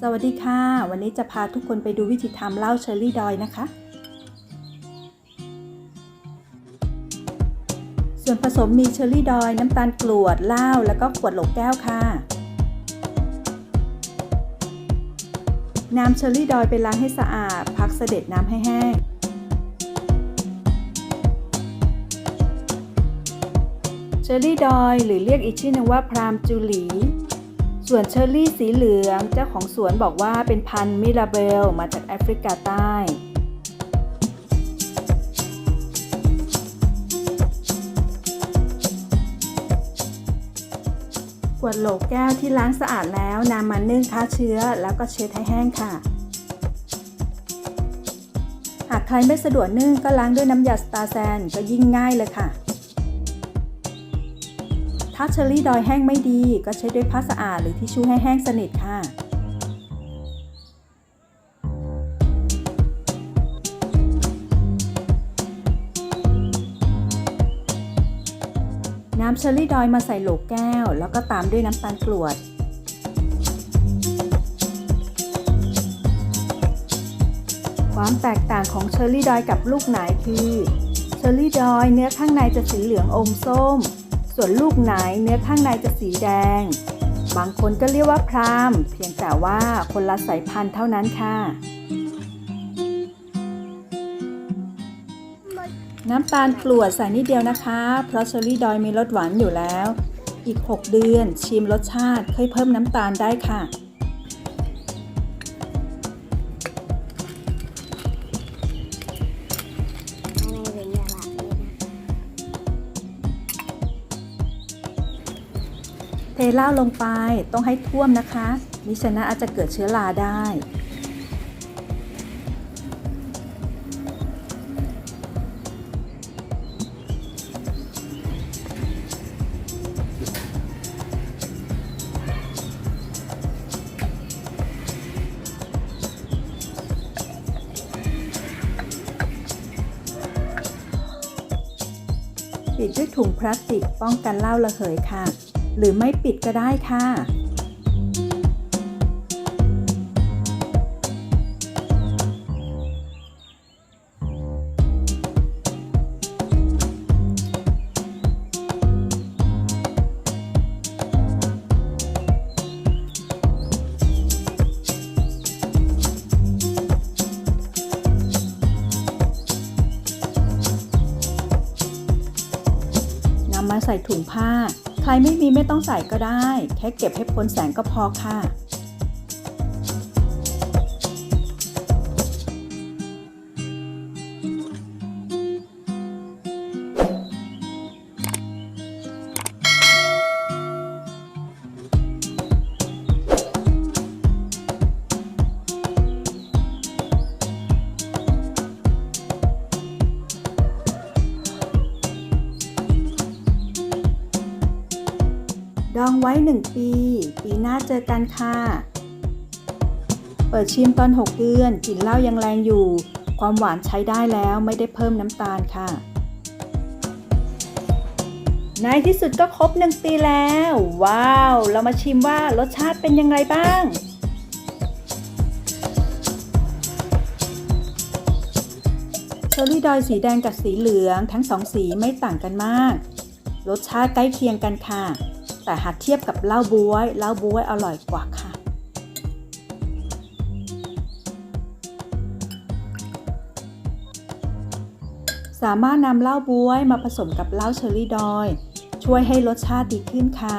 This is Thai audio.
สวัสดีค่ะ วันนี้จะพาทุกคนไปดูวิธีทำเหล้าเชอร์รี่ดอยนะคะ ส่วนผสมมีเชอร์รี่ดอย น้ำตาลกรวดเหล้าแล้วก็ขวดโหลแก้วค่ะน้ำเชอร์รี่ดอยไปล้างให้สะอาด พักเสด็จน้ำให้แห้งเชอร์รี่ดอย หรือเรียกอีกชื่อหนึงว่าพรามจูหลี ส่วนเชอร์รี่สีเหลืองเจ้าของสวนบอกว่าเป็นพันธุ์มิราเบลมาจากแอฟริกาใต้ขวดโหลแก้วที่ล้างสะอาดแล้วนำมานึ่งฆ่าเชื้อแล้วก็เช็ดให้แห้งค่ะ หากใครไม่สะดวกนึ่งก็ล้างด้วยน้ำยาสตาร์แซนก็ยิ่งง่ายเลยค่ะ ถ้าเชอรี่ดอยแห้งไม่ดี ก็ใช้ด้วยผ้าสะอาดหรือทิชชู่ให้แห้งสนิทค่ะน้ำเชอร์รี่ดอยมาใส่โหลแก้ว แล้วก็ตามด้วยน้ำตาลกรวด ความแตกต่างของเชอร์รี่ดอยกับลูกไหนคือ เชอร์รี่ดอยเนื้อข้างในจะสีเหลืองอมส้ม ส่วนลูกไหนเนื้อข้างในจะสีแดง บางคนก็เรียกว่าพรามเพียงแต่ว่าคนละสายพันธุ์เท่านั้นค่ะ น้ำตาลกลวดใส่นิดเดียวนะคะ เพราะเชอร์รี่ดอยมีรสหวานอยู่แล้ว อีก 6 เดือนชิมรสชาติค่อยเพิ่มน้ำตาลได้ค่ะ เทเหล้าลงไปต้องให้ท่วมนะคะมิฉะนั้นอาจจะเกิดเชื้อราได้ ปิดด้วยถุงพลาสติกป้องกันเหล้าระเหยค่ะ หรือไม่ปิดก็ได้ค่ะ นำมาใส่ถุงผ้า ใครไม่มีไม่ต้องใส่ก็ได้ แค่เก็บให้พ้นแสงก็พอค่ะ องไว้ 1 ปี ปีหน้าเจอกันค่ะ เปิดชิมตอน 6 เดือนกลิ่นเหล้ายังแรงอยู่ ความหวานใช้ได้แล้วไม่ได้เพิ่มน้ำตาลค่ะ ในที่สุดก็ครบ 1 ปีแล้ว ว้าว เรามาชิมว่ารสชาติเป็นยังไงบ้างเชอร์รี่ดอยสีแดงกับสีเหลืองทั้งสองสีไม่ต่างกันมาก รสชาติใกล้เคียงกันค่ะ แต่หากเทียบกับเหล้าบ๊วยเหล้าบ๊วยอร่อยกว่าค่ะ สามารถนำเหล้าบ๊วยมาผสมกับเหล้าเชอร์รี่ดอย ช่วยให้รสชาติดีขึ้นค่ะ